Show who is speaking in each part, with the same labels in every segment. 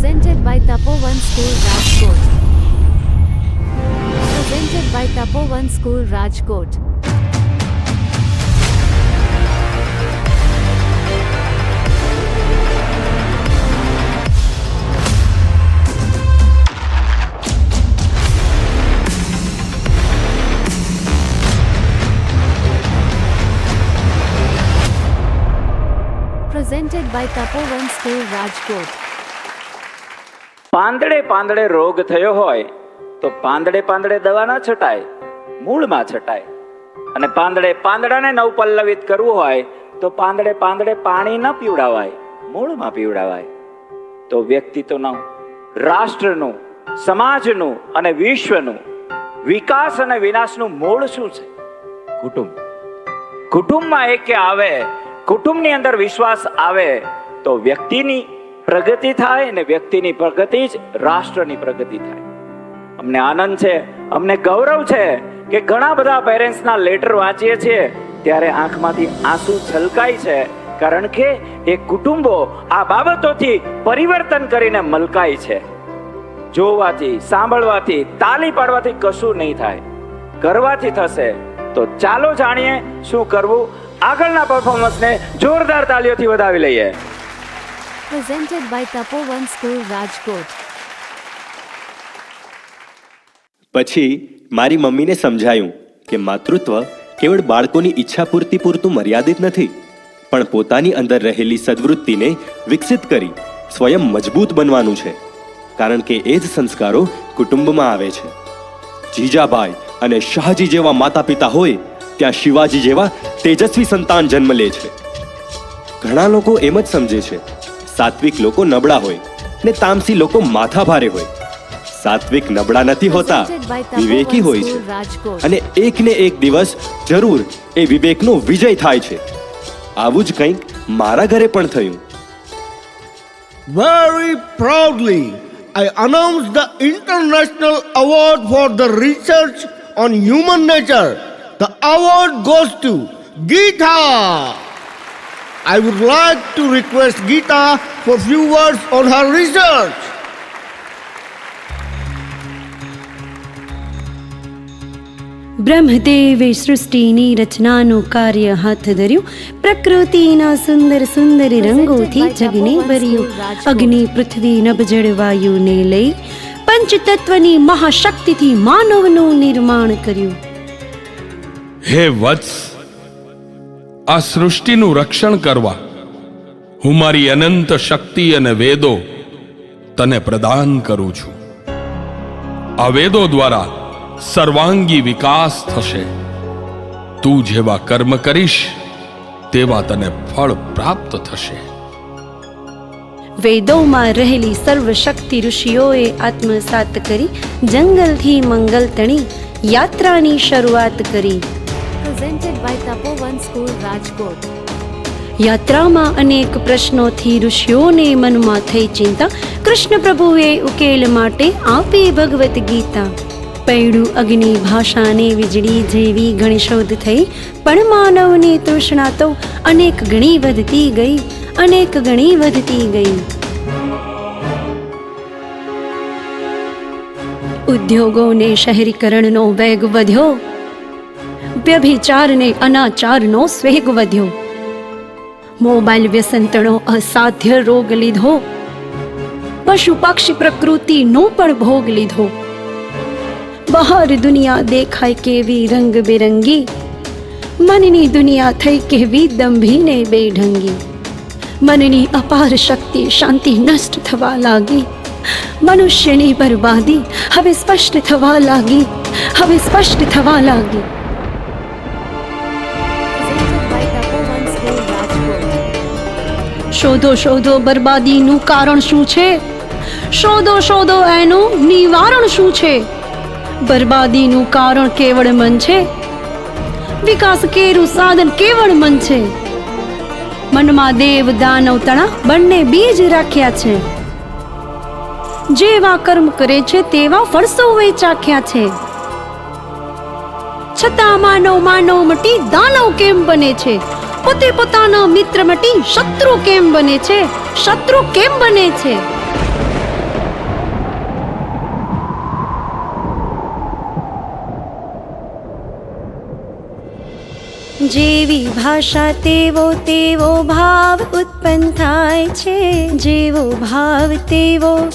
Speaker 1: Presented by Tapovan School Rajkot. Presented by Tapovan School Rajkot. Presented by Tapovan School Rajkot.
Speaker 2: પાંદડે પાંદડે રોગ થયો હોય, તો પાંદડે પાંદડે દવા ના છટાય, મૂળમાં છટાય. અને પાંદડે પાંદડાને નવ પલ્લવિત કરવું હોય, તો પાંદડે પાંદડે પાણી ન પીવડાવાય, મૂળમાં પીવડાવાય. તો વ્યક્તિત્વનું, રાષ્ટ્રનું, સમાજનું અને વિશ્વનું વિકાસ અને વિનાશનું મૂળ શું છે? કુટુંબ. કુટુંબમાં એકે આવે, કુટુંબની અંદર વિશ્વાસ આવે, તો વ્યક્તિની પ્રગતિ થાય અને વ્યક્તિની પ્રગતિ જ રાષ્ટ્રની પ્રગતિ થાય. અમને આનંદ છે, અમને ગૌરવ છે કે ઘણા બધા પેરેન્ટ્સના લેટર વાંચીએ છીએ, ત્યારે આંખમાંથી આંસુ છલકાય છે, કારણ કે એ કુટુંબો આ બાબતોથી પરિવર્તન કરીને મલકાય છે. જોવાથી, સાંભળવાથી, તાલી પાડવાથી કશું નહીં થાય. કરવાથી થશે તો ચાલો જાણીએ શું કરવું. આગળના પરફોર્મન્સને જોરદાર તાલીઓથી વધાવી લઈએ.
Speaker 1: Presented by Tapovan School, Rajkot.
Speaker 3: પછી મારી મમ્મીને સમજાયું કે માતૃત્વ કેવળ બાળકોની ઈચ્છા પૂરતી પૂરતું મર્યાદિત નથી, પણ પોતાની અંદર રહેલી સદ્વૃત્તિને વિકસિત કરી સ્વયં મજબૂત બનવાનું છે, કારણ કે એ જ સંસ્કારો કુટુંબમાં આવે છે જીજાભાઈ અને શાહજી જેવા માતા પિતા હોય, ત્યાં શિવાજી જેવા તેજસ્વી સંતાન જન્મ લે છે ઘણા લોકો એમ જ સમજે છે સાત્વિક લોકો નબળા હોય ને તામસી લોકો માથા ભારે હોય સાત્વિક નબળા નથી હોતા વિવેકી હોય છે. અને એક ને એક દિવસ જરૂર એ વિવેકનો વિજય થાય છે આવું જ કંઈક મારા ઘરે પણ થયું
Speaker 4: Very proudly, I announce the International Award for the Research on Human Nature. The award goes to Geeta. I would like to request Gita for few words on her research.
Speaker 5: બ્રહ્મદેવે સૃષ્ટિની રચનાનું કાર્ય હાથ ધર્યું પ્રકૃતિના સુંદર સુંદર રંગોથી જગને ભર્યું અગ્નિ પૃથ્વી નભજળ વાયુને લઈ પંચતત્વની મહાશક્તિથી માનવનું નિર્માણ કર્યું
Speaker 6: હે વત્સ આ સૃષ્ટિનું રક્ષણ કરવા હું મારી અનંત શક્તિ અને વેદો તને પ્રદાન કરું છું. આ વેદો દ્વારા સર્વાંગી વિકાસ થશે. તું જેવા કર્મ કરીશ, તેવા તને ફળ પ્રાપ્ત થશે.
Speaker 5: વેદોમાં રહેલી સર્વશક્તિ ઋષિઓએ આત્મસાત કરી, જંગલથી મંગલ તણી, યાત્રાની શરૂઆત કરી.
Speaker 1: Presented by Tapovan school Rajkot
Speaker 5: યાત્રામાં અનેક પ્રશ્નોથી ઋષિઓને મનમાં થઈ ચિંતા. કૃષ્ણ પ્રભુએ ઉકેલ માટે આપી ભગવદ્ ગીતા. પૈડું અગ્નિ ભાષાને વીજળી જેવી ઘણી શોધ થઈ. પણ માનવની તૃષ્ણા તો અનેક ગણી વધતી ગઈ. અનેક ગણી વધતી ગઈ. ઉદ્યોગોને શહેરીકરણનો વેગ વધ્યો. વ્યભિચારને અનાચારનો સ્વેગ વધ્યો મોબાઈલ વ્યસંતણો અસાધ્ય રોગ લીધો પશુ પક્ષી પ્રકૃતિનો પણ ભોગ લીધો બહાર દુનિયા દેખાય કેવી રંગબેરંગી મનની દુનિયા થઈ કેવી દંભીને બેઢંગી મનની અપાર શક્તિ શાંતિ નષ્ટ થવા લાગી મનુષ્યની બરબાદી હવે સ્પષ્ટ થવા લાગી હવે સ્પષ્ટ થવા લાગી શોધો શોધો, બરબાદીનું કારણ શું છે? શોધો શોધો, એનું નિવારણ શું છે? બરબાદીનું કારણ કેવળ મન છે? વિકાસ કેરું, સાધન કેવળ મન છે? મનમાં દેવ, દાનવ, તણા બંને બીજ રાખ્યા છે. જેવા કર્મ કરે છે, તેવા ફળ સૌએ ચાખ્યા છે. છતાં માનવ માનવ મટી દાનવ કેમ બને છે? પોતે પોતાના મિત્ર મટી શત્રુ કેમ બને છે? શત્રુ કેમ બને છે? જેવી ભાષા તેવો તેવો ભાવ ઉત્પન્ન થાય છે. જેવો ભાવ તેવો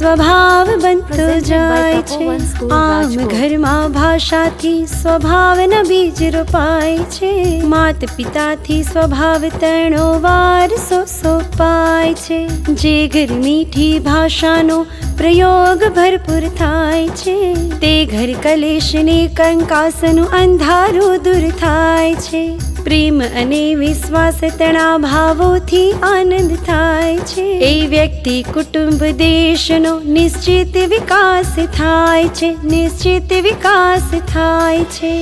Speaker 5: સ્વભાવ બનતો જાય છે આમ ઘરમાં ભાષાથી સ્વભાવના બીજ રોપાય છે માત પિતાથી સ્વભાવ તણો વારસો સોપાય છે જે ઘર મીઠી ભાષાનો પ્રયોગ ભરપૂર થાય છે તે ઘર કલેશને કંકાસનું અંધારું દૂર થાય છે પ્રેમ અને વિશ્વાસ તણા ભાવોથી આનંદ થાય છે. એ વ્યક્તિ કુટુંબ દેશનો નિશ્ચિત વિકાસ થાય છે, નિશ્ચિત વિકાસ થાય છે.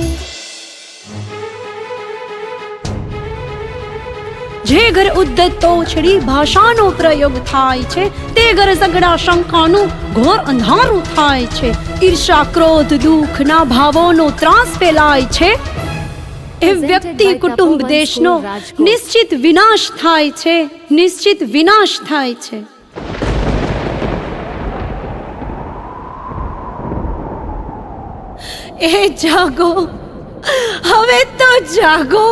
Speaker 5: જે ઘર ઉદ્દત તોછડી ભાષાનો પ્રયોગ થાય છે, તે ઘર ઝઘડા શંકાનું ઘોર અંધારું થાય છે. ઈર્ષા ક્રોધ, દુઃખના ભાવોનો ત્રાસ ફેલાય છે. એ વ્યક્તિ કુટુંબ દેશનો નિશ્ચિત વિનાશ થાય છે નિશ્ચિત વિનાશ થાય છે. એ જાગો હવે તો જાગો.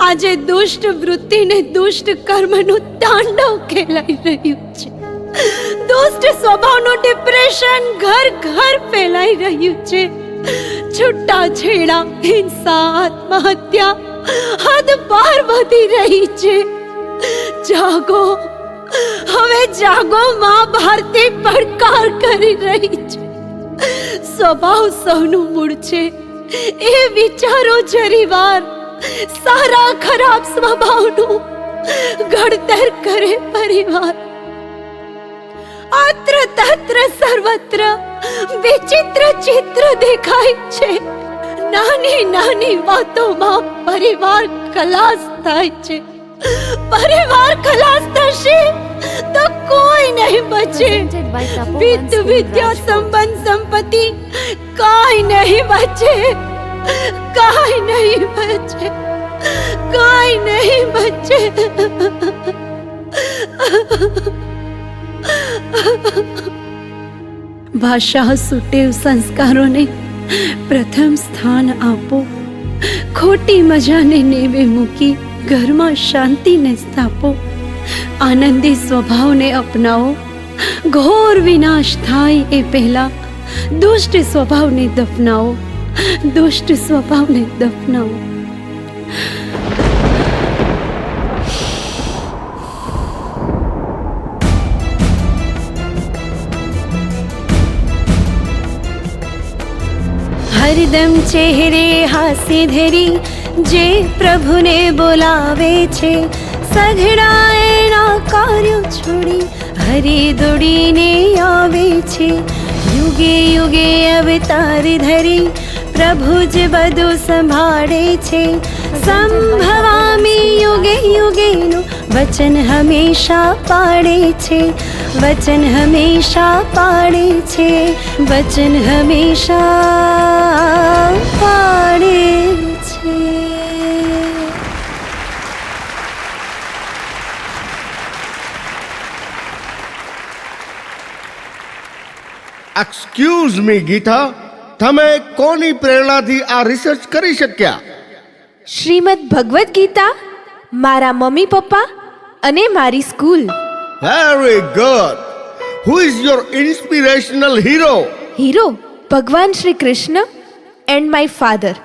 Speaker 5: આજે દુષ્ટ વૃત્તિને દુષ્ટ કર્મનું તાંડવ ખેલાઈ રહ્યું છે. દુષ્ટ સ્વભાવનું ડિપ્રેશન ઘર ઘર ફેલાઈ રહ્યું છે. છૂટા છેડા, હિંસા, આત્મહત્યા, હદ પાર વધી રહી છે. જાગો. હવે જાગો, માં ભારતી પડકાર કરી રહી છે. સ્વભાવ સૌનું મૂળ છે. એ વિચારો જરીવાર સારા ખરાબ સ્વભાવનું ઘડતર કરે પરિવાર. તત્ર સર્વત્ર વિચિત્ર ચિત્ર દેખાય છે. નાની નાની વાતોમાં પરિવાર ખલાસ થાય છે. પરિવાર ખલાસ થશે તો કોઈ નહીં બચે. વિદ્ય વિદ્યા, સંબંધ, સંપત્તિ કાઈ નહીં બચે. કાઈ નહીં બચે. કાઈ નહીં બચે. ભાષા સુટેવ સંસ્કારોને પ્રથમ સ્થાન આપો. ખોટી મજાને નેવે મૂકી ઘરમાં શાંતિને સ્થાપો. આનંદી સ્વભાવને અપનાવો. ઘોર વિનાશ થાય એ પહેલા દુષ્ટ સ્વભાવને દફનાવો. દુષ્ટ સ્વભાવને દફનાવો. હરદમ ચહેરે હાસી ધરી, જે પ્રભુને બોલાવે છે. સઘળા એના કાર્યો છોડી, હરી દોડીને આવે છે. યુગે યુગે અવતાર ધરી, પ્રભુ જ બધું સંભાળે છે. સંભવામી યુગે યુગેનું વચન હંમેશા પાડે છે. વચન હંમેશા પાડે છે. વચન હંમેશા
Speaker 4: એક્સક્યુઝ મી ગીતા તમે કોની પ્રેરણાથી આ રિસર્ચ કરી શક્યા?
Speaker 7: શ્રીમદ ભગવદ્ ગીતા મારા મમ્મી પપ્પા અને મારી school.
Speaker 4: Very good who is your inspirational hero
Speaker 7: hero ભગવાન Shri Krishna and my father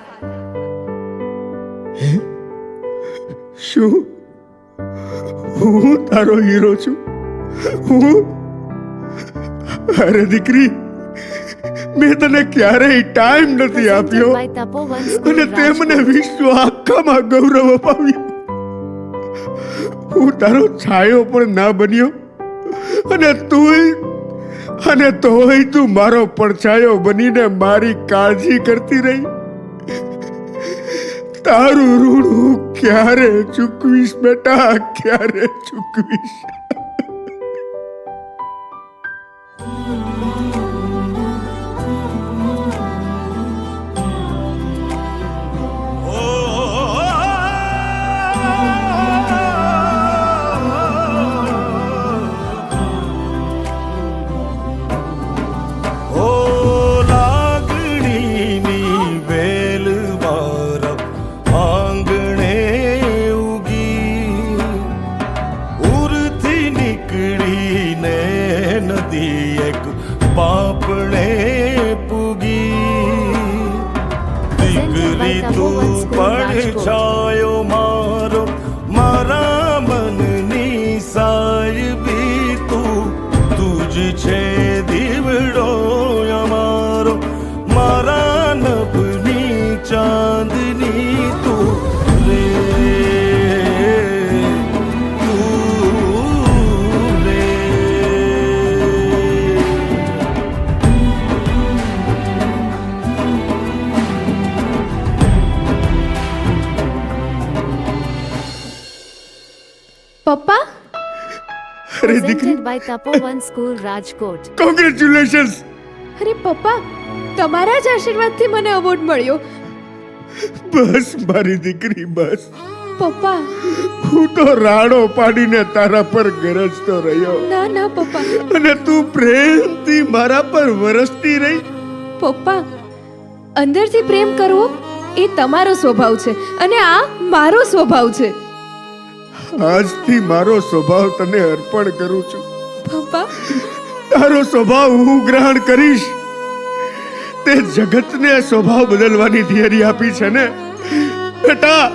Speaker 4: શું? હું તારો હીરો છું? હું? અરે દીકરી મેં તને ક્યારેય ટાઈમ નથી આપ્યો. અને તે મને વિશ્વ આખામાં ગૌરવ અપાવ્યું. હું તારો છાયો પણ ના બન્યો. અને તુંય અને તોય તું મારો પડછાયો બનીને મારી કાળજી કરતી રહી. તારું ઋણ હું ક્યારે ચૂકવીશ બેટા? ક્યારે ચૂકવીશ?
Speaker 7: પપ્પા?
Speaker 4: અરે દીકરી.
Speaker 1: By Tapovan school Rajkot.
Speaker 4: Congratulations
Speaker 7: અરે પપ્પા તમારા જ આશીર્વાદથી મને અવોર્ડ મળ્યો.
Speaker 4: બસ મારી દીકરી બસ.
Speaker 7: પપ્પા.
Speaker 4: હું તો રાડો પાડીને તારા પર ગરજતો રહ્યો.
Speaker 7: ના ના પપ્પા.
Speaker 4: અને તું પ્રેમથી મારા પર વરસતી રહી.
Speaker 7: પપ્પા અંદરથી પ્રેમ કરવો એ તમારો સ્વભાવ છે અને આ મારો સ્વભાવ છે.
Speaker 4: આજથી મારો સ્વભાવ તને અર્પણ કરું છું.
Speaker 7: પપ્પા?
Speaker 4: તારો સ્વભાવ હું ગ્રહણ કરીશ. તે જગતને સ્વભાવ બદલવાની થિયરી આપી છે ને? બેટા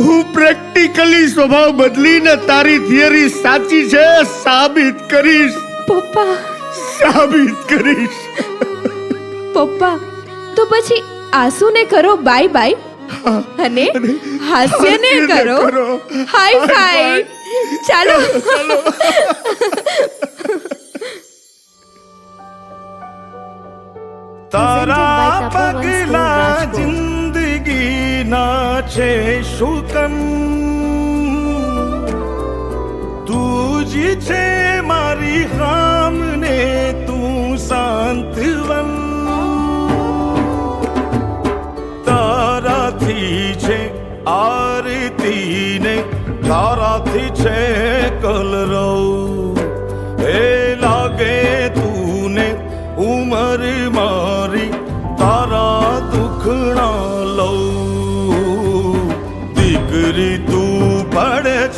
Speaker 4: હું પ્રેક્ટિકલી સ્વભાવ બદલીને તારી થિયરી સાચી છે સાબિત કરીશ.
Speaker 7: પપ્પા.
Speaker 4: સાબિત કરીશ.
Speaker 7: પપ્પા તો પછી આસુને કરો બાય બાય અને હાસ્યને કરો હાઈ ફાઈ ચાલો
Speaker 8: તારા
Speaker 1: Tapovan School,
Speaker 8: પગલા
Speaker 1: Rajkot.
Speaker 8: જિંદગીના છે શુકન પડે